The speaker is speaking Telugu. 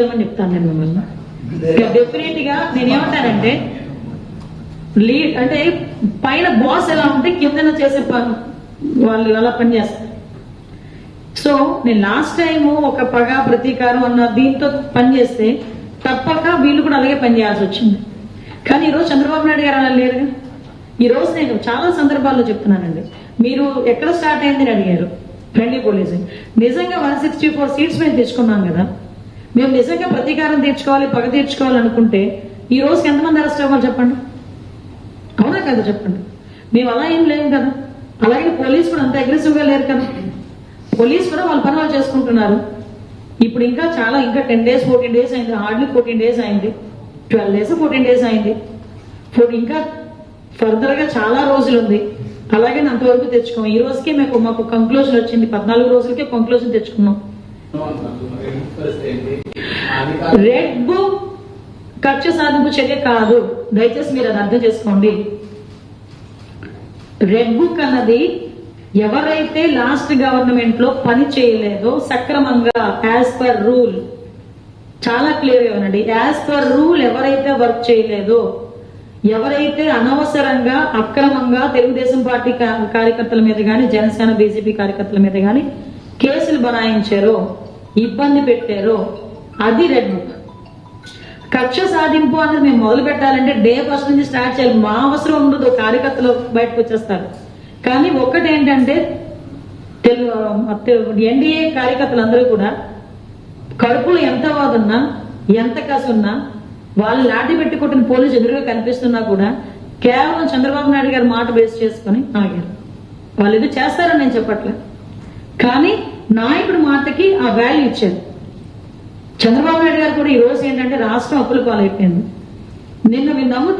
చెప్తాను నేను మిమ్మల్ని. డెఫినెట్గా నేనేమంటానంటే లీడ్ అంటే పైన బాస్ ఎలా ఉంటే కిందన చేసే పని వాళ్ళు ఎలా పని చేస్తారు. సో నేను లాస్ట్ టైం ఒక పగ ప్రతీకారం అన్న దీంతో పని చేస్తే తప్పక వీళ్ళు కూడా అలాగే పని చేయాల్సి వచ్చింది. కానీ ఈరోజు చంద్రబాబు నాయుడు గారు అలా లేరుగా? ఈ రోజు నేను చాలా సందర్భాల్లో చెప్తున్నానండి. మీరు ఎక్కడ స్టార్ట్ అని అడిగారు. ఫ్రెండ్లీ పోలీసింగ్ నిజంగా వన్ సిక్స్టీ ఫోర్ సీట్స్ మేము తెచ్చుకున్నాం కదా. మేము నిజంగా ప్రతీకారం తీర్చుకోవాలి పగ తీర్చుకోవాలి అనుకుంటే ఈ రోజుకి ఎంతమంది అరెస్ట్ అవ్వాలి చెప్పండి? అవునా కదా చెప్పండి? మేము అలా ఏం లేము కదా. అలాగే పోలీస్ కూడా అంత అగ్రెసివ్గా లేరు కదా. పోలీస్ కూడా వాళ్ళ పని వాళ్ళు చేసుకుంటున్నారు. ఇప్పుడు ఇంకా చాలా ఇంకా టెన్ డేస్ ఫోర్టీన్ డేస్ అయింది. హార్డ్లీ ఫోర్టీన్ డేస్ అయింది. ట్వెల్వ్ డేస్ ఫోర్టీన్ డేస్ అయింది. ఫోర్ ఇంకా ఫర్దర్గా చాలా రోజులు ఉంది. అలాగే అంతవరకు తెచ్చుకోం ఈ రోజుకే మేము మాకు కంక్లూజన్ వచ్చింది. పద్నాలుగు రోజులకే కంక్లూజన్ తెచ్చుకున్నాం. రెడ్ బుక్ కక్ష సాధింపు చర్య కాదు. దయచేసి మీరు అది అర్థం చేసుకోండి. రెడ్ బుక్ అన్నది ఎవరైతే లాస్ట్ గవర్నమెంట్లో పని చేయలేదో సక్రమంగా యాజ్ పర్ రూల్. చాలా క్లియర్గా ఉండండి యాజ్ పర్ రూల్ ఎవరైతే వర్క్ చేయలేదో ఎవరైతే అనవసరంగా అక్రమంగా తెలుగుదేశం పార్టీ కార్యకర్తల మీద కానీ జనసేన బీజేపీ కార్యకర్తల మీద కానీ కేసులు బనాయించారో ఇబ్బంది పెట్టారో? అది రెడ్ బుక్. కక్ష సాధింపు అనేది మేము మొదలు పెట్టాలంటే డే ఫస్ట్ నుంచి స్టార్ట్ చేయాలి. మా అవసరం ఉండదు కార్యకర్తలు బయటకు వచ్చేస్తారు. కానీ ఒక్కటి ఏంటంటే తెలుగు ఎన్డీఏ కార్యకర్తలందరూ కూడా కడుపులో ఎంత వాదున్నా ఎంత కసున్నా వాళ్ళు లాటి పెట్టి కొట్టిన పోలీసు ఎదురుగా కనిపిస్తున్నా కూడా కేవలం చంద్రబాబు నాయుడు గారి మాట బేస్ చేసుకుని ఆగారు. వాళ్ళు ఇది చేస్తారని నేను చెప్పట్లే కానీ నాయకుడు మాటకి ఆ వాల్యూ ఇచ్చారు చంద్రబాబు నాయుడు గారు కూడా ఈ రోజు ఏంటంటే రాష్ట్రం అప్పుల పాలైపోయింది. నిన్న మీరు నమ్ముతారు?